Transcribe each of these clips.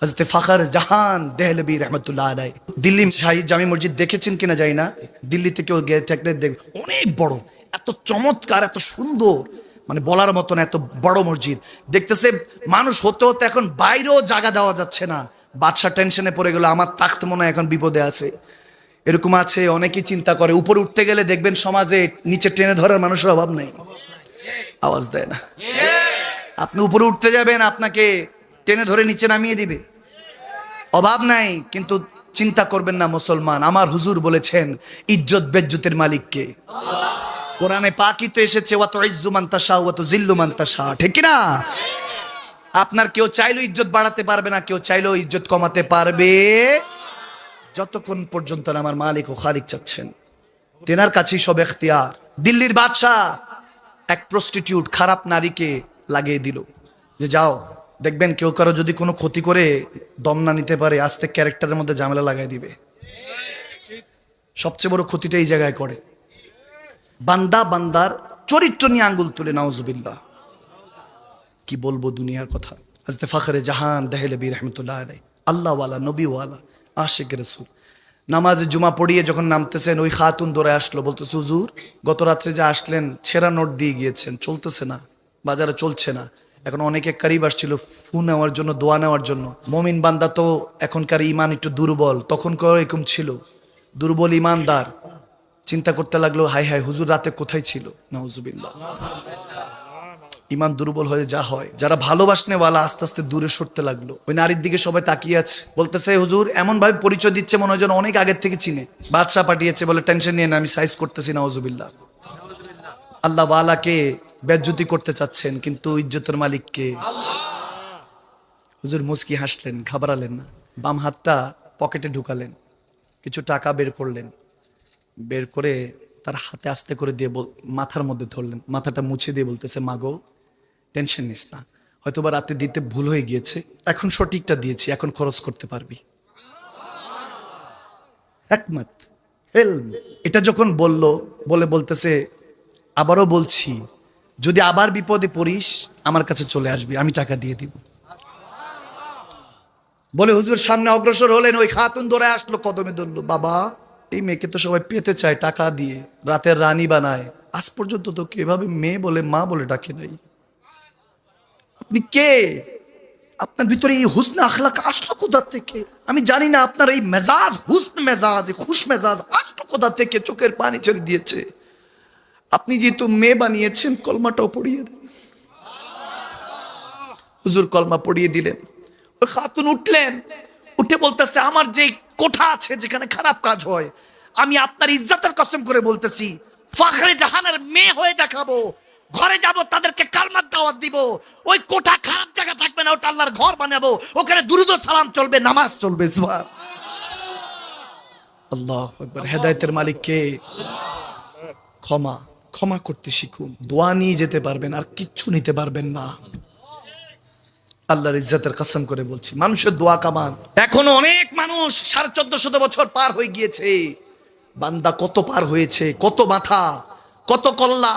হজরত ফখর জাহান দেহলবী রহমতুল্লাহ আলাই দিল্লি শাহী জামি মসজিদ দেখেছেন কিনা যাই না। দিল্লিতে কেউ গিয়ে থাকলে দেখ অনেক বড়, এত চমৎকার, এত সুন্দর মানে বলার মতন এত বড় মসজিদ। দেখতেছে মানুষ হতে হতে এখন বাইরেও জায়গা দেওয়া যাচ্ছে না। বাদশা টেনশনে পড়ে গেল, আমার তাখত মনে এখন বিপদে আছে। এরকম আছে, অনেকেই চিন্তা করে, উপরে উঠতে গেলে দেখবেন সমাজে নিচে টেনে ধরার মানুষের অভাব নেই। আওয়াজ দেয় না। আপনি উপরে উঠতে যাবেন, আপনাকে টেনে ধরে নিচে নামিয়ে দিবে। অভাব নাই, কিন্তু চিন্তা করবেন না মুসলমান। আমার হুজুর বলেছেন, ইজ্জত বেজ্জতের মালিককে কোরআনে পাকি তো এসেছে ওয়াত ইজ্জু মান্তাসা ওয়াত জিল্লু মান্তাসা ঠিক না আপনার কেউ চাইলেও ইজ্জত বাড়াতে পারবে না, কেউ চাইলেও ইজ্জত কমাতে পারবে। যতক্ষণ পর্যন্ত না আমার মালিক ও খালিক চাচ্ছেন। তেনার কাছেই সব এখতিয়ার। দিল্লির বাদশাহ এক প্রস্টিটিউট খারাপ নারীকে লাগিয়ে দিল। যে যাও। দেখবেন কেউ কারও যদি কোনো ক্ষতি করে দম না নিতে পারে, আস্তে ক্যারেক্টারের মধ্যে ঝামেলা লাগাই দিবে। সবচেয়ে বড় ক্ষতিটা এই জায়গায় করে। বান্দা বান্দার চরিত্র নিয়ে আঙ্গুল তুলে, নাউজুবিল্লাহ। কি বলব দুনিয়ার কথা? হাজতে ফখরে জাহান, দেহলবী রহমতুল্লাহ আলাই আল্লাহওয়ালা, নবীওয়ালা, আশেক রসুল। নামাজে জুমা পড়িয়ে যখন নামতেছেন, ওই খাতুন দৌড়ে আসলো, বলতেছে, হুজুর, গত রাত্রে যে আসলেন, ছেঁড়া নোট দিয়ে গিয়েছেন, চলতেছে না, বাজারে চলছে না। এখন অনেকে কারিব আসছিল ফু নেওয়ার জন্য, দোয়া নেওয়ার জন্য। মমিন বান্দা তো এখনকার ইমান একটু দুর্বল তখনকার এরকম ছিল? দুর্বল ইমানদার চিন্তা করতে লাগল হাই হাই হুজুর রাতে কোথায় ছিল? নাউজুবিল্লাহ। ইমান দুর্বল হয়ে যা হয়। যারা ভালোবাসনে ওয়ালা আস্তে আস্তে দূরে সরতে লাগল। ওই নারীর দিকে সবাই তাকিয়ে আছে। বলতেছে, হুজুর এমন ভাবে পরিচয় দিচ্ছে মনে হয় যেন অনেক আগের থেকে চিনে। বাদশা পাঠিয়েছে বলে, টেনশন নিয়ে না, আমি সাইজ করতেছি না হজুবিল্লাহ আল্লাহ ওয়ালাকে বেজ্জুতি করতে চাচ্ছেন, কিন্তু ইজ্জতের মালিককে। হুজুর মুস্কি হাসলেন, ঘাবড়ালেন না। বাম হাতটা পকেটে ঢুকালেন, কিছু টাকা বের করলেন। বের করে তার হাতে আস্তে করে দিয়ে মাথার মধ্যে ধরলেন। মাথাটা মুছে দিয়ে বলতেছে, মাগো, টেনশন নিস না। হয়তো বা রাতে দিতে ভুল হয়ে গিয়েছে। এখন সঠিকটা দিয়েছি, এখন খরচ করতে পারবি। একমত। এটা যখন বলল, বলে বলতেছে, আবারও বলছি যদি আবার বিপদে পড়িস, আমার কাছে চলে আসবি, আমি টাকা দিয়ে দিব। বলে হুজুর সামনে অগ্রসর হলেন, ওই খাতুন ধরে আসলো, কদমে ধরলো, বাবা, এই মেয়েকে তো সবাই পেতে চায় টাকা দিয়ে, রাতের রানী বানায়। আজ পর্যন্ত তো এভাবে মেয়ে বলে, মা বলে ডাকে নাই। আপনি কে? আপনার ভিতরে এই হুসন আখলাক আসলো কোথা থেকে? আমি জানি না, আপনার এই মেজাজ, হুসন মেজাজ, খুশ মেজাজ আসলো কোথা থেকে? চোখের পানি ছেড়ে দিয়েছে। আপনি যেহেতু মেয়ে বানিয়েছেন, কলমাটাও পড়িয়ে দেন। হুজুর কলমা পড়িয়ে দিলেন। ওই খাতুন উঠলেন, উঠে বলতেছে, আমার যে কোঠা আছে যেখানে খারাপ কাজ হয়, আমি আপনার ইজ্জতের কসম করে বলতেছি, ফখরে জাহানের মেয়ে হয়ে দেখাবো, ঘরে যাব, তাদেরকে কালমার দাওয়াত দিব, ওই কোঠা খারাপ জায়গা থাকবে না, ওটা আল্লাহর ঘর বানাবো, ওখানে দুরুদ সালাম চলবে, নামাজ চলবে, সুবহান আল্লাহ একবার হেদায়েতের মালিক কে? ক্ষমা। ক্ষমা করতে শিখুন। দোয়া নিয়ে যেতে পারবেন, আর কিচ্ছু নিতে পারবেন না। আল্লাহর ইজ্জতের কসম করে বলছি, মানুষের দোয়া কামান। এখনও অনেক মানুষ সাড়ে চোদ্দ শত বছর পার হয়ে গিয়েছে। বান্দা কত পার হয়েছে, কত মাথা, কত কল্লা,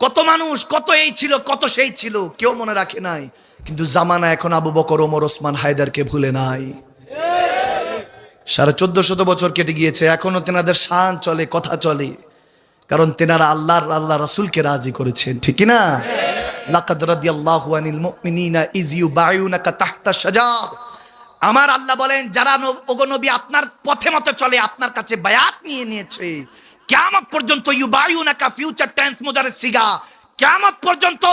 কত মানুষ, কত এই ছিল, কত সেই ছিল, কেউ মনে রাখে নাই। কিন্তু জামানা এখন আবু বকর, ওমর, ওসমান হায়দারকে ভুলে নাই। সাড়ে চোদ্দ শত বছর কেটে গিয়েছে, এখনও তেনাদের শান চলে, কথা চলে। কারণ তেনারা আল্লাহর, আল্লাহ রাসুলকে রাজি করেছেন, ঠিক না লাকাদ রাদিয়াল্লাহু আনিল মুমিনিনা ইজ ইউবায়ুনাকা তাহতা শাজার। আমার আল্লাহ বলেন, যারা নবী আপনার পথে মতো চলে, আপনার কাছে বায়াত নিয়ে নিয়েছে। কেমন পর্যন্ত ইউবায়ুনাকা ফিউচার টেন্স মোজারের সিগা কিয়ামত পর্যন্ত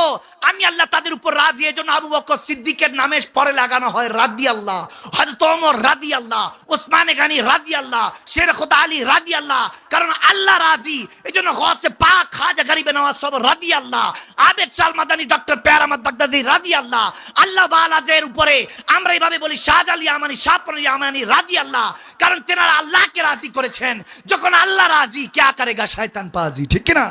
আমি আল্লাহ তাদের উপর রাজি, এজন্য আবু বকর সিদ্দিকের নামে পরে লাগানো হয় রাদি আল্লাহ হযরত ওমর রাদি আল্লাহ ওসমানে গানি রাদি আল্লাহ শের খোদা আলী রাদি আল্লাহ কারণ আল্লাহ রাজি, এজন্য গসে পাক, খাজা গরিবে নওয়াজ সব রাদি আল্লাহ আবেদ সাল মাদানি ডক্টর পেয়ার আহমদ বাগদাদি রাদি আল্লাহ আল্লাহ ওয়ালাদের উপরে আমরা এইভাবে বলি শাহজালি আমানি শাহপুরি আমানি রাদি আল্লাহ কারণ তেনারা আল্লাহকে রাজি করেছেন, যখন আল্লাহ রাজি, কে করেগা শয়তান পাজি ঠিক না